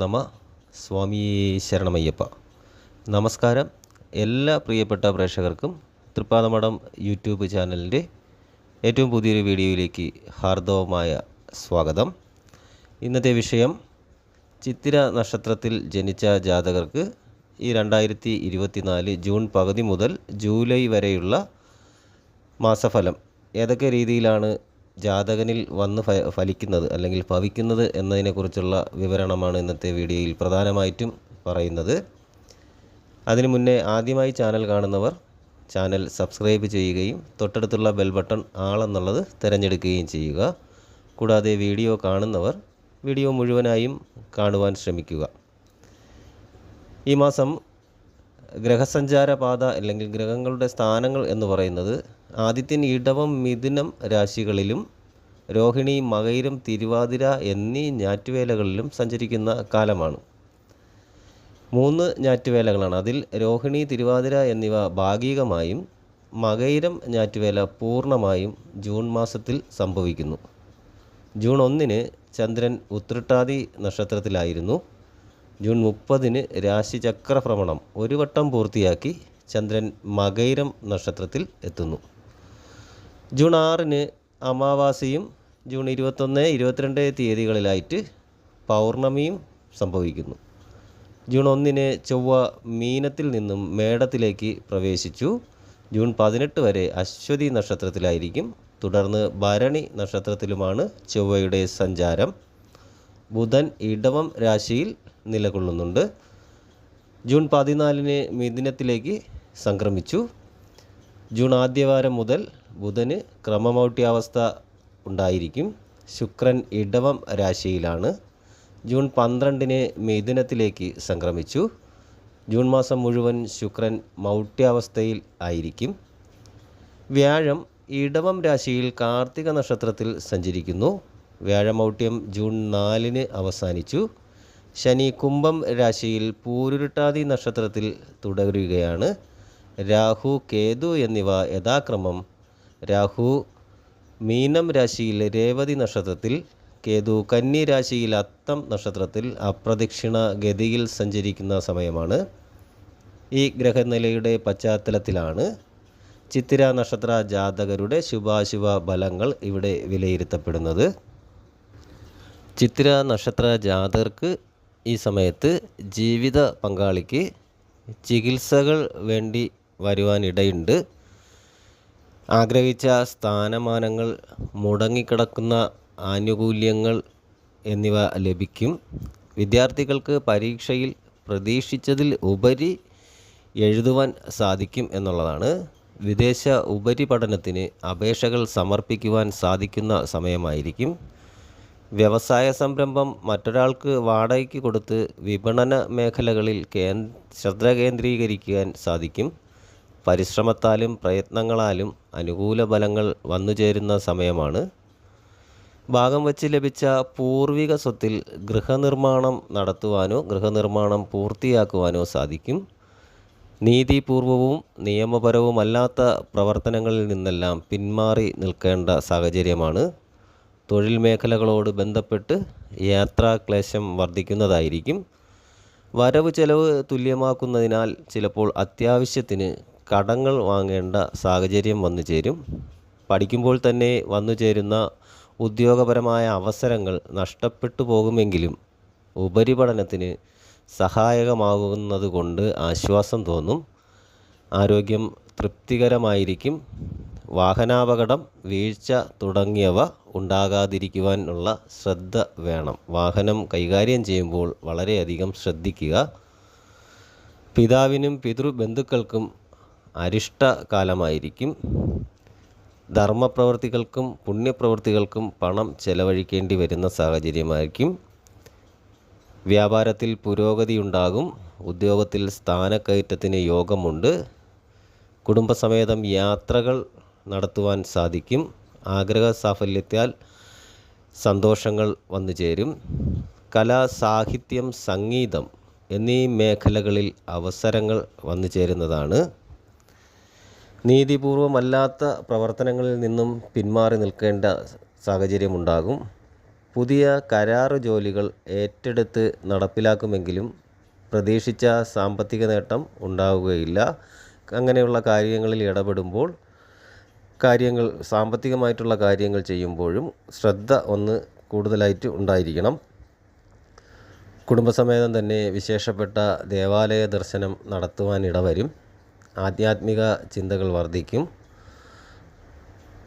നമ സ്വാമി ശരണമയ്യപ്പ. നമസ്കാരം. എല്ലാ പ്രിയപ്പെട്ട പ്രേക്ഷകർക്കും തൃപ്പാദമഠം യൂട്യൂബ് ചാനലിന്റെ ഏറ്റവും പുതിയൊരു വീഡിയോയിലേക്ക് ഹാർദവമായ സ്വാഗതം. ഇന്നത്തെ വിഷയം ചിത്തിര നക്ഷത്രത്തിൽ ജനിച്ച ജാതകർക്ക് ഈ രണ്ടായിരത്തി ഇരുപത്തിനാല് ജൂൺ പകുതി മുതൽ ജൂലൈ വരെയുള്ള മാസഫലം ഏതൊക്കെ രീതിയിലാണ് ജാതകനിൽ വന്ന് ഫ ഫലിക്കുന്നത് അല്ലെങ്കിൽ ഭവിക്കുന്നത് എന്നതിനെക്കുറിച്ചുള്ള വിവരണമാണ് ഇന്നത്തെ വീഡിയോയിൽ പ്രധാനമായിട്ടും പറയുന്നത്. അതിനു മുന്നേ ആദ്യമായി ചാനൽ കാണുന്നവർ ചാനൽ സബ്സ്ക്രൈബ് ചെയ്യുകയും തൊട്ടടുത്തുള്ള ബെൽ ബട്ടൺ ആളെന്നുള്ളത് തിരഞ്ഞെടുക്കുകയും ചെയ്യുക. കൂടാതെ വീഡിയോ കാണുന്നവർ വീഡിയോ മുഴുവനായും കാണുവാൻ ശ്രമിക്കുക. ഈ മാസം ഗ്രഹസഞ്ചാരപാത അല്ലെങ്കിൽ ഗ്രഹങ്ങളുടെ സ്ഥാനങ്ങൾ എന്ന് പറയുന്നത് ആദിത്യൻ ഇടവം മിഥുനം രാശികളിലും രോഹിണി മകയിരം തിരുവാതിര എന്നീ ഞാറ്റുവേലകളിലും സഞ്ചരിക്കുന്ന കാലമാണ്. മൂന്ന് ഞാറ്റുവേലകളാണ്. അതിൽ രോഹിണി തിരുവാതിര എന്നിവ ഭാഗികമായും മകയിരം ഞാറ്റുവേല പൂർണമായും ജൂൺ മാസത്തിൽ സംഭവിക്കുന്നു. ജൂൺ ഒന്നിന് ചന്ദ്രൻ ഉത്രട്ടാതി നക്ഷത്രത്തിലായിരുന്നു. ജൂൺ മുപ്പതിന് രാശിചക്രഭ്രമണം ഒരു വട്ടം പൂർത്തിയാക്കി ചന്ദ്രൻ മകൈരം നക്ഷത്രത്തിൽ എത്തുന്നു. ജൂൺ ആറിന് അമാവാസിയും ജൂൺ ഇരുപത്തൊന്ന് ഇരുപത്തിരണ്ട് തീയതികളിലായിട്ട് പൗർണമിയും സംഭവിക്കുന്നു. ജൂൺ ഒന്നിന് ചൊവ്വ മീനത്തിൽ നിന്നും മേടത്തിലേക്ക് പ്രവേശിച്ചു. ജൂൺ പതിനെട്ട് വരെ അശ്വതി നക്ഷത്രത്തിലായിരിക്കും. തുടർന്ന് ഭരണി നക്ഷത്രത്തിലുമാണ് ചൊവ്വയുടെ സഞ്ചാരം. ബുധൻ ഇടവം രാശിയിൽ നിലകൊള്ളുന്നുണ്ട്. ജൂൺ പതിനാലിന് മിഥുനത്തിലേക്ക് സംക്രമിച്ചു. ജൂൺ ആദ്യവാരം മുതൽ ബുധന് ക്രമമൗട്ട്യാവസ്ഥ ഉണ്ടായിരിക്കും. ശുക്രൻ ഇടവം രാശിയിലാണ്. ജൂൺ പന്ത്രണ്ടിന് മിഥുനത്തിലേക്ക് സംക്രമിച്ചു. ജൂൺ മാസം മുഴുവൻ ശുക്രൻ മൗട്ട്യാവസ്ഥയിൽ ആയിരിക്കും. വ്യാഴം ഇടവം രാശിയിൽ കാർത്തിക നക്ഷത്രത്തിൽ സഞ്ചരിക്കുന്നു. വ്യാഴമൗട്ട്യം ജൂൺ നാലിന് അവസാനിച്ചു. ശനി കുംഭം രാശിയിൽ പൂരുരുട്ടാതി നക്ഷത്രത്തിൽ തുടരുകയാണ്. രാഹു കേതു എന്നിവ യഥാക്രമം രാഹു മീനം രാശിയിൽ രേവതി നക്ഷത്രത്തിൽ കേതു കന്നി രാശിയിൽ അത്തം നക്ഷത്രത്തിൽ അപ്രദക്ഷിണ ഗതിയിൽ സഞ്ചരിക്കുന്ന സമയമാണ്. ഈ ഗ്രഹനിലയുടെ പശ്ചാത്തലത്തിലാണ് ചിത്തിര നക്ഷത്ര ജാതകരുടെ ശുഭാശുഭ ഫലങ്ങൾ ഇവിടെ വിലയിരുത്തപ്പെടുന്നത്. ചിത്തിര നക്ഷത്ര ജാതകർക്ക് ഈ സമയത്ത് ജീവിത പങ്കാളിക്ക് ചികിത്സകൾ വേണ്ടി വരുവാനിടയുണ്ട്. ആഗ്രഹിച്ച സ്ഥാനമാനങ്ങൾ മുടങ്ങിക്കിടക്കുന്ന ആനുകൂല്യങ്ങൾ എന്നിവ ലഭിക്കും. വിദ്യാർത്ഥികൾക്ക് പരീക്ഷയിൽ പ്രതീക്ഷിച്ചതിൽ ഉപരി എഴുതുവാൻ സാധിക്കും എന്നുള്ളതാണ്. വിദേശ ഉപരിപഠനത്തിന് അപേക്ഷകൾ സമർപ്പിക്കുവാൻ സാധിക്കുന്ന സമയമായിരിക്കും. വ്യവസായ സംരംഭം മറ്റൊരാൾക്ക് വാടകയ്ക്ക് കൊടുത്ത് വിപണന മേഖലകളിൽ കേന്ദ്ര ശ്രദ്ധ കേന്ദ്രീകരിക്കാൻ സാധിക്കും. പരിശ്രമത്താലും പ്രയത്നങ്ങളാലും അനുകൂല ഫലങ്ങൾ വന്നു ചേരുന്ന സമയമാണ്. ഭാഗം വച്ച് ലഭിച്ച പൂർവിക സ്വത്തിൽ ഗൃഹനിർമ്മാണം നടത്തുവാനോ ഗൃഹനിർമ്മാണം പൂർത്തിയാക്കുവാനോ സാധിക്കും. നീതിപൂർവവും നിയമപരവുമല്ലാത്ത പ്രവർത്തനങ്ങളിൽ നിന്നെല്ലാം പിന്മാറി നിൽക്കേണ്ട സാഹചര്യമാണ്. തൊഴിൽ മേഖലകളോട് ബന്ധപ്പെട്ട് യാത്രാക്ലേശം വർദ്ധിക്കുന്നതായിരിക്കും. വരവ് ചെലവ് തുല്യമാക്കുന്നതിനാൽ ചിലപ്പോൾ അത്യാവശ്യത്തിന് കടങ്ങൾ വാങ്ങേണ്ട സാഹചര്യം വന്നു ചേരും. പഠിക്കുമ്പോൾ തന്നെ വന്നു ചേരുന്ന ഉദ്യോഗപരമായ അവസരങ്ങൾ നഷ്ടപ്പെട്ടു പോകുമെങ്കിലും ഉപരിപഠനത്തിന് സഹായകമാകുന്നത് കൊണ്ട് ആശ്വാസം തോന്നും. ആരോഗ്യം തൃപ്തികരമായിരിക്കും. വാഹനാപകടം വീഴ്ച തുടങ്ങിയവ ഉണ്ടാകാതിരിക്കുവാനുള്ള ശ്രദ്ധ വേണം. വാഹനം കൈകാര്യം ചെയ്യുമ്പോൾ വളരെയധികം ശ്രദ്ധിക്കുക. പിതാവിനും പിതൃബന്ധുക്കൾക്കും അരിഷ്ട കാലമായിരിക്കും ധർമ്മപ്രവർത്തികൾക്കും പുണ്യപ്രവൃത്തികൾക്കും പണം ചെലവഴിക്കേണ്ടി വരുന്ന സാഹചര്യമായിരിക്കും. വ്യാപാരത്തിൽ പുരോഗതിയുണ്ടാകും. ഉദ്യോഗത്തിൽ സ്ഥാനക്കയറ്റത്തിന് യോഗമുണ്ട്. കുടുംബസമേതം യാത്രകൾ നടത്തുവാൻ സാധിക്കും. ആഗ്രഹ സാഫല്യത്താൽ സന്തോഷങ്ങൾ വന്നു ചേരും. കല സാഹിത്യം സംഗീതം എന്നീ മേഖലകളിൽ അവസരങ്ങൾ വന്നു ചേരുന്നതാണ്. നീതിപൂർവമല്ലാത്ത പ്രവർത്തനങ്ങളിൽ നിന്നും പിന്മാറി നിൽക്കേണ്ട സാഹചര്യമുണ്ടാകും. പുതിയ കരാറ് ജോലികൾ ഏറ്റെടുത്ത് നടപ്പിലാക്കുമെങ്കിലും പ്രതീക്ഷിച്ച സാമ്പത്തിക നേട്ടം ഉണ്ടാവുകയില്ല. അങ്ങനെയുള്ള കാര്യങ്ങളിൽ ഇടപെടുമ്പോൾ കാര്യങ്ങൾ സാമ്പത്തികമായിട്ടുള്ള കാര്യങ്ങൾ ചെയ്യുമ്പോഴും ശ്രദ്ധ ഒന്ന് കൂടുതലായിട്ട് ഉണ്ടായിരിക്കണം. കുടുംബസമേതം തന്നെ വിശേഷപ്പെട്ട ദേവാലയ ദർശനം നടത്തുവാൻ ഇടവരും. ആധ്യാത്മിക ചിന്തകൾ വർദ്ധിക്കും.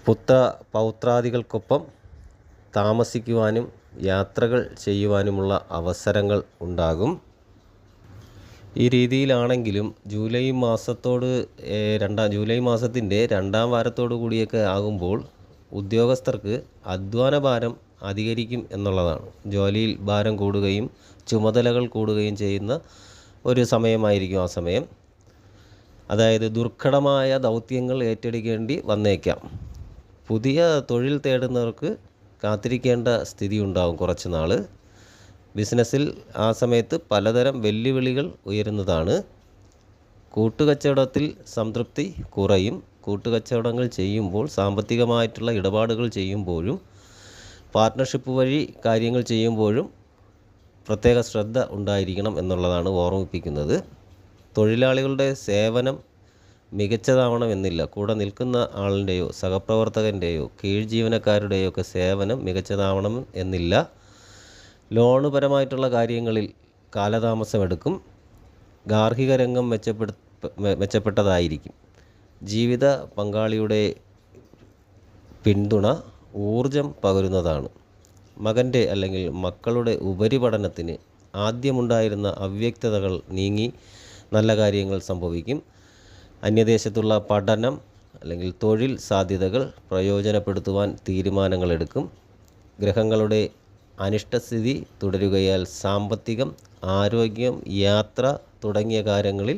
പുത്ര പൗത്രാദികൾക്കൊപ്പം താമസിക്കുവാനും യാത്രകൾ ചെയ്യുവാനുമുള്ള അവസരങ്ങൾ ഉണ്ടാകും. ഈ രീതിയിലാണെങ്കിലും ജൂലൈ മാസത്തോട് രണ്ടാം ജൂലൈ മാസത്തിന്റെ രണ്ടാം വാരത്തോടു കൂടിയൊക്കെ ആകുമ്പോൾ ഉദ്യോഗസ്ഥർക്ക് അധ്വാന ഭാരം അധികരിക്കും എന്നുള്ളതാണ്. ജോലിയിൽ ഭാരം കൂടുകയും ചുമതലകൾ കൂടുകയും ചെയ്യുന്ന ഒരു സമയമായിരിക്കും ആ സമയം. അതായത് ദുർഘടമായ ദൗത്യങ്ങൾ ഏറ്റെടുക്കേണ്ടി വന്നേക്കാം. പുതിയ തൊഴിൽ തേടുന്നവർക്ക് കാത്തിരിക്കേണ്ട സ്ഥിതി ഉണ്ടാകും കുറച്ച് നാൾ ബിസിനസ്സിൽ ആ സമയത്ത് പലതരം വെല്ലുവിളികൾ ഉയരുന്നതാണ്. കൂട്ടുകച്ചവടത്തിൽ സംതൃപ്തി കുറയും. കൂട്ടുകച്ചവടങ്ങൾ ചെയ്യുമ്പോൾ സാമ്പത്തികമായിട്ടുള്ള ഇടപാടുകൾ ചെയ്യുമ്പോഴും പാർട്ട്ണർഷിപ്പ് വഴി കാര്യങ്ങൾ ചെയ്യുമ്പോഴും പ്രത്യേക ശ്രദ്ധ ഉണ്ടായിരിക്കണം എന്നുള്ളതാണ് ഓർമ്മിപ്പിക്കുന്നത്. തൊഴിലാളികളുടെ സേവനം മികച്ചതാവണമെന്നില്ല. കൂടെ നിൽക്കുന്ന ആളിന്റെയോ സഹപ്രവർത്തകന്റെയോ കീഴ് ജീവനക്കാരുടെയോ ഒക്കെ സേവനം മികച്ചതാവണം എന്നില്ല. ലോണ് പരമായിട്ടുള്ള കാര്യങ്ങളിൽ കാലതാമസമെടുക്കും. ഗാർഹിക രംഗം മെച്ചപ്പെടു മെച്ചപ്പെട്ടതായിരിക്കും. ജീവിത പങ്കാളിയുടെ പിന്തുണ ഊർജം പകരുന്നതാണ്. മകന്റെ അല്ലെങ്കിൽ മക്കളുടെ ഉപരിപഠനത്തിന് ആദ്യമുണ്ടായിരുന്ന അവ്യക്തതകൾ നീങ്ങി നല്ല കാര്യങ്ങൾ സംഭവിക്കും. അന്യദേശത്തുള്ള പഠനം അല്ലെങ്കിൽ തൊഴിൽ സാധ്യതകൾ പ്രയോജനപ്പെടുത്തുവാൻ തീരുമാനങ്ങളെടുക്കും ഗ്രഹങ്ങളുടെ അനിഷ്ടസ്ഥിതി തുടരുകയാൽ സാമ്പത്തികം ആരോഗ്യം യാത്ര തുടങ്ങിയ കാര്യങ്ങളിൽ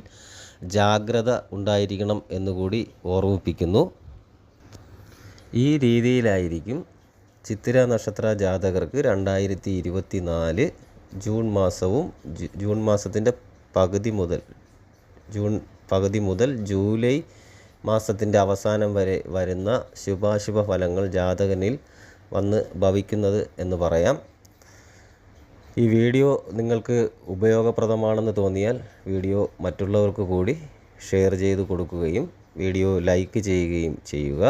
ജാഗ്രത ഉണ്ടായിരിക്കണം എന്നുകൂടി ഓർമ്മിപ്പിക്കുന്നു. ഈ രീതിയിലായിരിക്കും ചിത്തിര നക്ഷത്ര ജാതകർക്ക് രണ്ടായിരത്തി ഇരുപത്തി നാല് ജൂൺ മാസവും ജൂൺ മാസത്തിന്റെ പകുതി മുതൽ ജൂൺ പകുതി മുതൽ ജൂലൈ മാസത്തിന്റെ അവസാനം വരെ വരുന്ന ശുഭാശുഭ ഫലങ്ങൾ ജാതകനിൽ വന്ന് ഭവിക്കുന്നത് എന്ന് പറയാം. ഈ വീഡിയോ നിങ്ങൾക്ക് ഉപയോഗപ്രദമാണെന്ന് തോന്നിയാൽ വീഡിയോ മറ്റുള്ളവർക്ക് കൂടി ഷെയർ ചെയ്ത് കൊടുക്കുകയും വീഡിയോ ലൈക്ക് ചെയ്യുകയും ചെയ്യുക.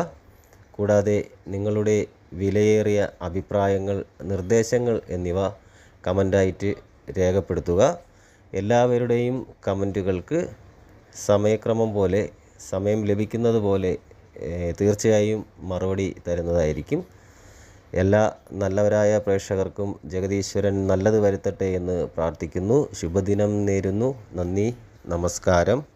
കൂടാതെ നിങ്ങളുടെ വിലയേറിയ അഭിപ്രായങ്ങൾ നിർദ്ദേശങ്ങൾ എന്നിവ കമന്റായിട്ട് രേഖപ്പെടുത്തുക. എല്ലാവരുടെയും കമന്റുകൾക്ക് സമയക്രമം പോലെ സമയം ലഭിക്കുന്നത് പോലെ തീർച്ചയായും മറുപടി തരുന്നതായിരിക്കും. എല്ലാ നല്ലവരായ പ്രേക്ഷകർക്കും ജഗദീശ്വരൻ നല്ലത് വരുത്തട്ടെ എന്ന് പ്രാർത്ഥിക്കുന്നു. ശുഭദിനം നേരുന്നു. നന്ദി. നമസ്കാരം.